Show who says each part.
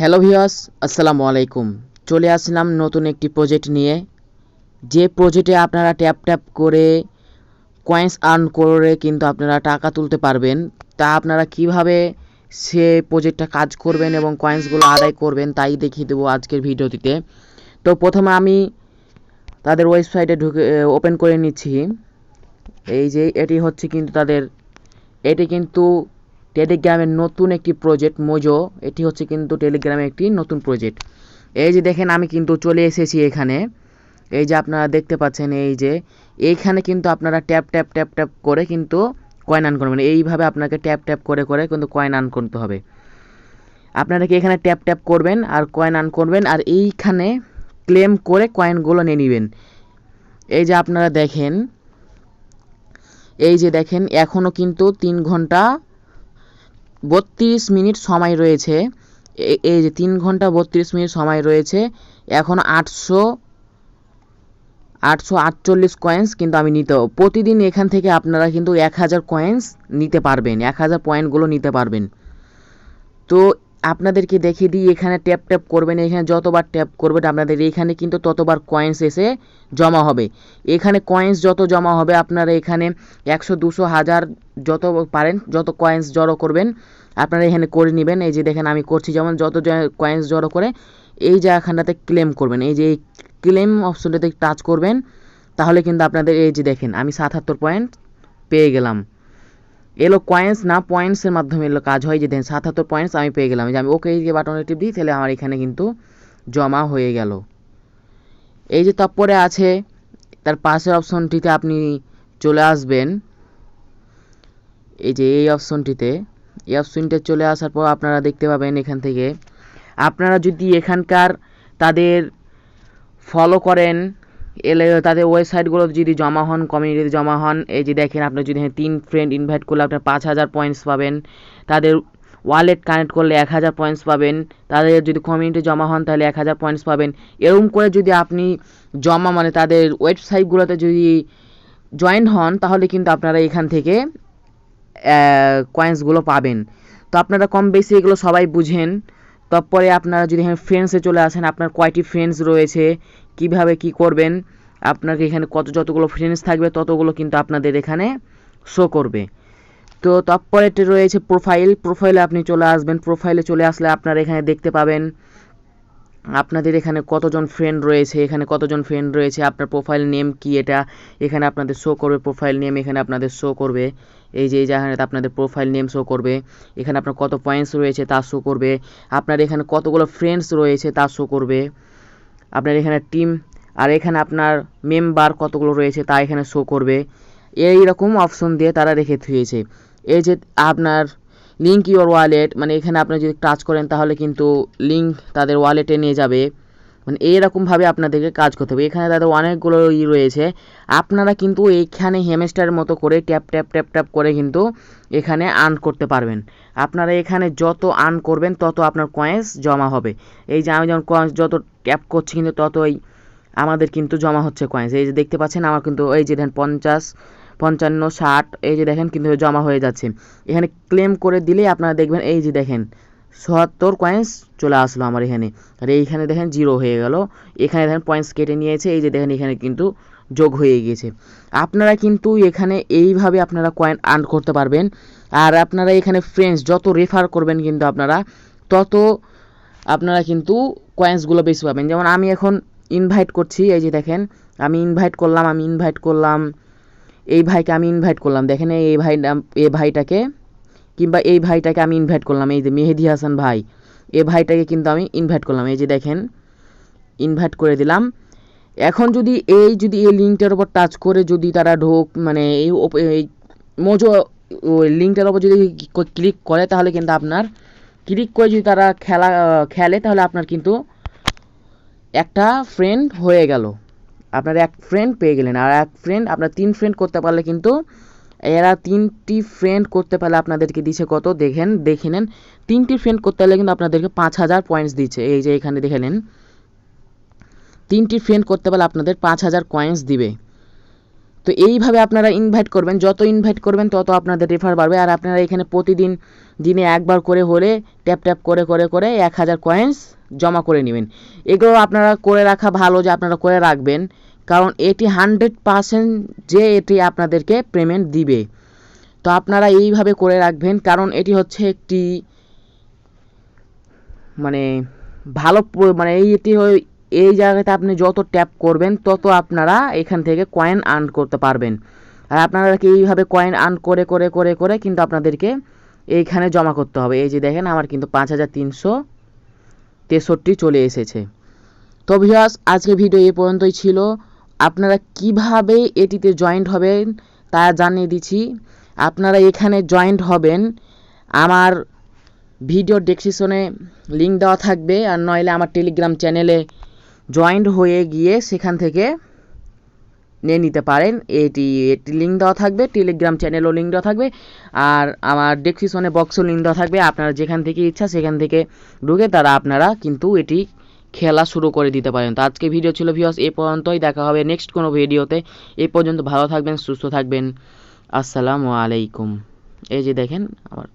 Speaker 1: Hello ভিওয়াস আসসালামু আলাইকুম। চলে আসলাম নতুন একটি প্রজেক্ট নিয়ে। যে প্রজেক্টে আপনারা ট্যাপ ট্যাপ করে কয়েন্স আর্ন করে কিন্তু আপনারা টাকা তুলতে পারবেন, তা আপনারা কীভাবে সে প্রজেক্টটা কাজ করবেন এবং কয়েন্সগুলো আদায় করবেন তাই দেখিয়ে দেবো আজকের ভিডিওটিতে। তো প্রথমে আমি তাদের ওয়েবসাইটে ঢুকে ওপেন করে নিচ্ছি। এই যে এটি হচ্ছে কিন্তু তাদের, এটি কিন্তু টেলিগ্রামের নতুন একটি প্রজেক্ট মোজো এটি হচ্ছে কিন্তু টেলিগ্রামের একটি নতুন প্রজেক্ট এই যে দেখেন, আমি কিন্তু চলে এসেছি এখানে। এই যে আপনারা দেখতে পাচ্ছেন, এই যে এইখানে কিন্তু আপনারা ট্যাপ ট্যাপ ট্যাপ ট্যাপ করে কিন্তু কয়েন আর্ন করবেন। এইভাবে আপনাকে ট্যাপ ট্যাপ করে করে কিন্তু কয়েন আর্ন করতে হবে। আপনারা কি এখানে ট্যাপ ট্যাপ করবেন আর কয়েন আর্ন করবেন? আর এইখানে ক্লেম করে কয়েনগুলো নিয়ে নেবেন। এই যে আপনারা দেখেন, এই যে দেখেন এখনও কিন্তু তিন ঘণ্টা বত্রিশ মিনিট সময় রয়েছে। এই যে তিন ঘণ্টা বত্রিশ মিনিট সময় রয়েছে। এখন আটশো আটশো আটচল্লিশ কয়েন্স কিন্তু আমি নিতে, প্রতিদিন এখান থেকে আপনারা কিন্তু এক হাজার কয়েন্স নিতে পারবেন। এক হাজার পয়েন্টগুলো নিতে পারবেন। তো আপনাদেরকে দেখিয়ে দিই, এখানে ট্যাপ ট্যাপ করবেন, এখানে যতবার ট্যাপ করবেন আপনাদের, এখানে কিন্তু ততবার কয়েন্স এসে জমা হবে। এখানে কয়েন্স যত জমা হবে, আপনারা এখানে একশো, দুশো, হাজার যত পারেন, যত কয়েন্স জড়ো করবেন, আপনারা এখানে করে নেবেন। এই যে দেখেন আমি করছি, যেমন যত কয়েন্স জড়ো করে, এই জায়গাখানটাতে ক্লেম করবেন। এই যে এই ক্লেম অপশনটাতে টাচ করবেন, তাহলে কিন্তু আপনাদের, এই যে দেখেন, আমি সাতাত্তর পয়েন্ট পেয়ে গেলাম। এলো কয়েন্স না পয়েন্টসের মাধ্যমে এলো, কাজ হয় যে দেখেন সাতাত্তর পয়েন্টস আমি পেয়ে গেলাম। যে আমি ওকে এই বাটনে টিপ দিই, তাহলে আমার এখানে কিন্তু জমা হয়ে গেল। এই যে তারপরে আছে, তার পাশের অপশনটিতে আপনি চলে আসবেন। এই যে এই অপশনটিতে এই অপশনটিতে চলে আসার পর আপনারা দেখতে পাবেন এখান থেকে, আপনারা যদি এখানকার তাদের ফলো করেন এলে তাদের ওয়েবসাইটগুলো যদি জমা হন কমিউনিটিতে জমা হন, এই যে দেখেন আপনি যদি তিন ফ্রেন্ড ইনভাইট করলে আপনার পাঁচ হাজার পয়েন্টস পাবেন। তাদের ওয়ালেট কানেক্ট করলে এক হাজার পয়েন্টস পাবেন। তাদের যদি কমিউনিটি জমা হন, তাহলে এক হাজার পয়েন্টস পাবেন। এরকম করে যদি আপনি জমা মানে তাদের ওয়েবসাইটগুলোতে যদি জয়েন হন, তাহলে কিন্তু আপনারা এখান থেকে কয়েন্সগুলো পাবেন। তো আপনারা কম বেশি এগুলো সবাই বুঝেন। তারপরে আপনারা যদি এখানে ফ্রেন্ডসে চলে আসেন, আপনার কয়টি ফ্রেন্ডস রয়েছে, কীভাবে কি করবেন, আপনাকে এখানে কত যতগুলো ফ্রেন্ডস থাকবে, ততগুলো কিন্তু আপনাদের এখানে শো করবে। তো তারপরে রয়েছে প্রোফাইল প্রোফাইলে আপনি চলে আসবেন প্রোফাইলে চলে আসলে আপনারা এখানে দেখতে পাবেন আপনাদের এখানে কতজন ফ্রেন্ড রয়েছে? এখানে কতজন ফ্রেন্ড রয়েছে? আপনার প্রোফাইল নেম কি এটা? এখানে আপনাদের শো করবে প্রোফাইল নেম এখানে আপনাদের শো করবে। এই যে, এই জায়গাটাতে আপনাদের প্রোফাইল নেম শো করবে। এখানে আপনার কত পয়েন্টস রয়েছে তা শো করবে। আপনার এখানে কতগুলো ফ্রেন্ডস রয়েছে তা শো করবে। আপনার এখানে টিম আর এখানে আপনার মেম্বার কতগুলো রয়েছে তা এখানে শো করবে। এই রকম অপশন দিয়ে তারা রেখে থুয়েছে এই যে, আপনার লিঙ্ক ইওর ওয়ালেট মানে এখানে আপনি যদি টাচ করেন তাহলে কিন্তু লিঙ্ক তাদের ওয়ালেটে নিয়ে যাবে। মানে এইরকমভাবে আপনাদেরকে কাজ করতে হবে। এখানে তাদের অনেকগুলো ই রয়েছে। আপনারা কিন্তু এইখানে হেমেস্টারের মতো করে ট্যাপ ট্যাপ ট্যাপ ট্যাপ করে কিন্তু এখানে আর্ন করতে পারবেন। আপনারা এখানে যত আর্ন করবেন, তত আপনার কয়েন্স জমা হবে। এই যে আমি যেমন কয়েন্স যত ট্যাপ করছি কিন্তু ততই আমাদের কিন্তু জমা হচ্ছে কয়েন্স এই যে দেখতে পাচ্ছেন, আমার কিন্তু, এই যে দেখেন পঞ্চাশ পঞ্চান্ন, ষাট, এই যে দেখেন কিন্তু জমা হয়ে যাচ্ছে। এখানে ক্লেম করে দিলেই আপনারা দেখবেন, এই যে দেখেন, সত্তর কয়েন্স চলে আসলো আমার এখানে। আর এইখানে দেখেন জিরো হয়ে গেল। এখানে দেখেন পয়েন্টস কেটে নিয়েছে, এই যে দেখেন এখানে কিন্তু যোগ হয়ে গিয়েছে আপনারা কিন্তু এখানে এইভাবে আপনারা কয়েন আর্ন করতে পারবেন। আর আপনারা এখানে ফ্রেন্ডস যত রেফার করবেন কিন্তু আপনারা, তত আপনারা কিন্তু কয়েন্সগুলো বেশি পাবেন। যেমন আমি এখন ইনভাইট করছি, এই যে দেখেন, আমি ইনভাইট করলাম, আমি ইনভাইট করলাম এই ভাইকে আমি ইনভাইট করলাম। দেখেন এই ভাই, এ ভাইটাকে কিংবা এই ভাইটাকে আমি ইনভাইট করলাম। এই যে মেহেদি হাসান ভাই, এ ভাইটাকে কিন্তু আমি ইনভাইট করলাম। এই যে দেখেন ইনভাইট করে দিলাম। এখন যদি এই যদি এই লিঙ্কটার উপর টাচ করে যদি তারা ঢোক মানে এই মোজো ওই লিঙ্কটার উপর যদি ক্লিক করে, তাহলে কিন্তু আপনার ক্লিক করে যদি তারা খেলা খেলে, তাহলে আপনার কিন্তু একটা ফ্রেন্ড হয়ে গেল। আপনার এক ফ্রেন্ড পেয়ে গেলেন। আর এক ফ্রেন্ড আপনার তিন ফ্রেন্ড করতে পারলে কিন্তু এরা তিনটি ফ্রেন্ড করতে পারলে আপনাদেরকে দিচ্ছে কত? দেখেন, দেখে নেন। তিনটি ফ্রেন্ড করতে পারলে কিন্তু আপনাদেরকে পাঁচ হাজার পয়েন্টস দিচ্ছে। এই যে এখানে দেখে নেন। তিনটি ফ্রেন্ড করতে পারলে আপনাদের পাঁচ হাজার কয়েন্স দিবে। তো এইভাবে আপনারা ইনভাইট করবেন, যত ইনভাইট করবেন তত আপনাদের রেফার বাড়বে। আর আপনারা এখানে প্রতিদিন দিনে একবার করে হলে ট্যাপ ট্যাপ করে করে করে এক হাজার কয়েন্স জমা করে নেবেন। এগুলো আপনারা করে রাখা ভালো যে আপনারা করে রাখবেন, কারণ এটি হান্ড্রেড পারসেন্ট যে এটি আপনাদেরকে পেমেন্ট দিবে। তো আপনারা এইভাবে করে রাখবেন, কারণ এটি হচ্ছে একটি মানে ভালো মানে এই এটি এই জায়গাতে আপনি যত ট্যাপ করবেন, তত আপনারা এখান থেকে কয়েন আর্ন করতে পারবেন। আর আপনারা কি এইভাবে কয়েন আর্ন করে করে করে করে কিন্তু আপনাদেরকে এইখানে জমা করতে হবে। এই যে দেখেন, আমার কিন্তু পাঁচ হাজার তিনশো তেষট্টি চলে এসেছে। তো ভিউয়ার্স আজকে ভিডিও এ পর্যন্তই ছিল। আপনারা কীভাবে এটিতে জয়েন্ট হবেন তা জানিয়ে দিচ্ছি। আপনারা এখানে জয়েন্ট হবেন। আমার ভিডিও ডেসক্রিপশনে লিঙ্ক দেওয়া থাকবে। আর নইলে আমার টেলিগ্রাম চ্যানেলে জয়েন্ট হয়ে গিয়ে সেখান থেকে নিয়ে নিতে পারেন। এটি এটি লিঙ্ক দেওয়া থাকবে টেলিগ্রাম চ্যানেলও লিঙ্ক দেওয়া থাকবে, আর আমার ডেসক্রিপশনে বক্সও লিঙ্ক দেওয়া থাকবে। আপনারা যেখান থেকে ইচ্ছা সেখান থেকে ঢুকে তারা আপনারা কিন্তু এটি খেলা শুরু করে দিতে পারেন। তো আজকে ভিডিও ছিল ভিওস এ পর্যন্তই। দেখা হবে নেক্সট কোনো ভিডিওতে এ পর্যন্ত ভালো থাকবেন, সুস্থ থাকবেন। আসসালামু আলাইকুম। এই যে দেখেন আমার